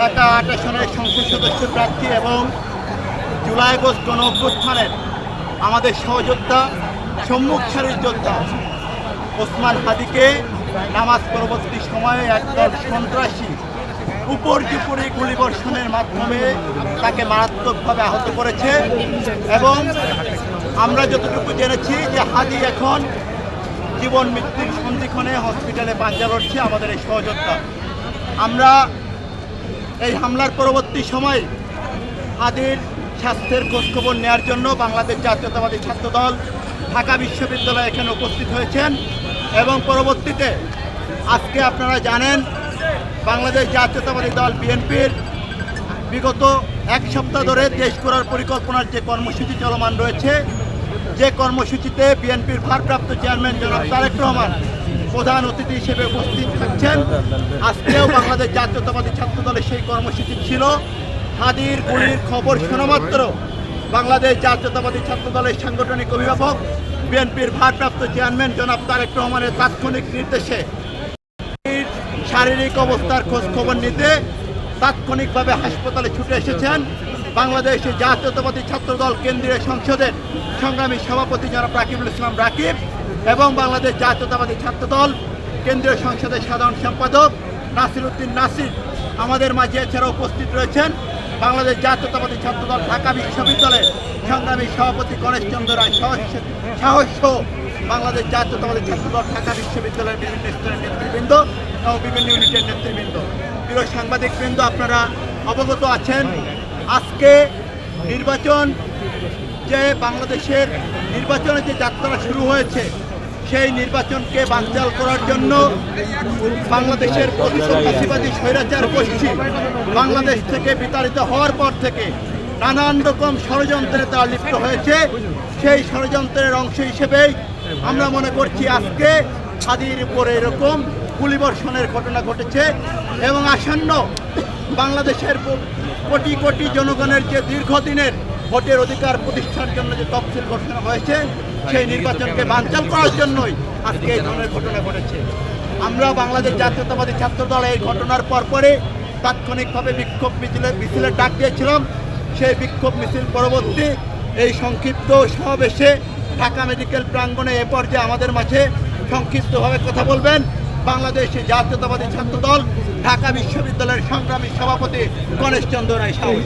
ঢাকা আট সংসদ সদস্য প্রার্থী এবং জুলাই আগস্ট গণ অভ্যুত্থানের আমাদের সহযোদ্ধা, সম্মুখ সারির যোদ্ধা ওসমান হাদিকে নামাজ পরবর্তী সময়ে একদল সন্ত্রাসী উপর উপরে গুলিবর্ষণের মাধ্যমে তাকে মারাত্মকভাবে আহত করেছে এবং আমরা যতটুকু জেনেছি যে হাদি এখন জীবন মৃত্যুর সন্ধিক্ষণে হসপিটালে পাঞ্জা লড়ছে আমাদের এই সহযোদ্ধা। আমরা এই হামলার পরবর্তী সময় হাদির স্বাস্থ্যের খোঁজখবর নেওয়ার জন্য বাংলাদেশ জাতীয়তাবাদী ছাত্রদল ঢাকা বিশ্ববিদ্যালয়ে এখানে উপস্থিত হয়েছেন। এবং পরবর্তীতে আজকে আপনারা জানেন, বাংলাদেশ জাতীয়তাবাদী দল বিএনপির বিগত এক সপ্তাহ ধরে দেশ করার পরিকল্পনার যে কর্মসূচি চলমান রয়েছে, যে কর্মসূচিতে বিএনপির ভারপ্রাপ্ত চেয়ারম্যান জনাব তারেক রহমান প্রধান অতিথি হিসেবে উপস্থিত থাকছেন। আজকেও বাংলাদেশ জাতীয়তাবাদী ছাত্র দলের সেই কর্মসূচি ছিল। হাদির গুলির খবর শোনামাত্র বাংলাদেশ জাতীয়তাবাদী ছাত্র দলের সাংগঠনিক অভিভাবক, বিএনপির ভারপ্রাপ্ত চেয়ারম্যান জনাব তারেক রহমানের তাৎক্ষণিক নির্দেশে শারীরিক অবস্থার খোঁজ খবর নিতে তাৎক্ষণিকভাবে হাসপাতালে ছুটে এসেছেন বাংলাদেশের জাতীয়তাবাদী ছাত্রদল কেন্দ্রীয় সংসদের সংগ্রামী সভাপতি জনাব রাকিবুল ইসলাম রাকিব। এবং বাংলাদেশ জাতীয়তাবাদী ছাত্রদল, কেন্দ্রীয় সংসদের সাধারণ সম্পাদক নাসির উদ্দিন নাসির আমাদের মাঝে এছাড়া উপস্থিত রয়েছেন বাংলাদেশ জাতীয়তাবাদী ছাত্রদল ঢাকা বিশ্ববিদ্যালয়ের সংগ্রামী সভাপতি গণেশচন্দ্র রায় সাহস বাংলাদেশ জাতীয়তাবাদী ছাত্রদল ঢাকা বিশ্ববিদ্যালয়ের বিভিন্ন স্তরের নেতৃবৃন্দ এবং বিভিন্ন ইউনিটের নেতৃবৃন্দ। প্রিয় সাংবাদিকবৃন্দ, আপনারা অবগত আছেন। আজকে নির্বাচন যে বাংলাদেশের নির্বাচনের যে যাত্রা শুরু হয়েছে, সেই নির্বাচনকে বানচাল করার জন্য বাংলাদেশের প্রতিশোধ ফাঁসিবাদী স্বৈরাচার গোষ্ঠী বাংলাদেশ থেকে বিতাড়িত হওয়ার পর থেকে নানান রকম ষড়যন্ত্রে তারা লিপ্ত হয়েছে। সেই ষড়যন্ত্রের অংশ হিসেবেই আমরা মনে করছি আজকে হাদির উপরে এরকম গুলিবর্ষণের ঘটনা ঘটেছে এবং আসন্ন বাংলাদেশের কোটি কোটি জনগণের যে দীর্ঘদিনের ভোটের অধিকার প্রতিষ্ঠার জন্য যে তফসিল ঘোষণা হয়েছে, সেই নির্বাচনকে বানচাল করার জন্যই আজকে এই ধরনের ঘটনা ঘটেছে। আমরা বাংলাদেশ জাতীয়তাবাদী ছাত্র দল এই ঘটনার পরপরে তাৎক্ষণিকভাবে বিক্ষোভ মিছিলের মিছিলের ডাক দিয়েছিলাম। সেই বিক্ষোভ মিছিল পরবর্তী এই সংক্ষিপ্ত সমাবেশে ঢাকা মেডিকেল প্রাঙ্গণে এ পর্যায়ে আমাদের মাঝে সংক্ষিপ্তভাবে কথা বলবেন। বাংলাদেশের জাতীয়তাবাদী ছাত্র দল ঢাকা বিশ্ববিদ্যালয়ের সংগ্রামী সভাপতি গণেশ চন্দ্র রায় সাহু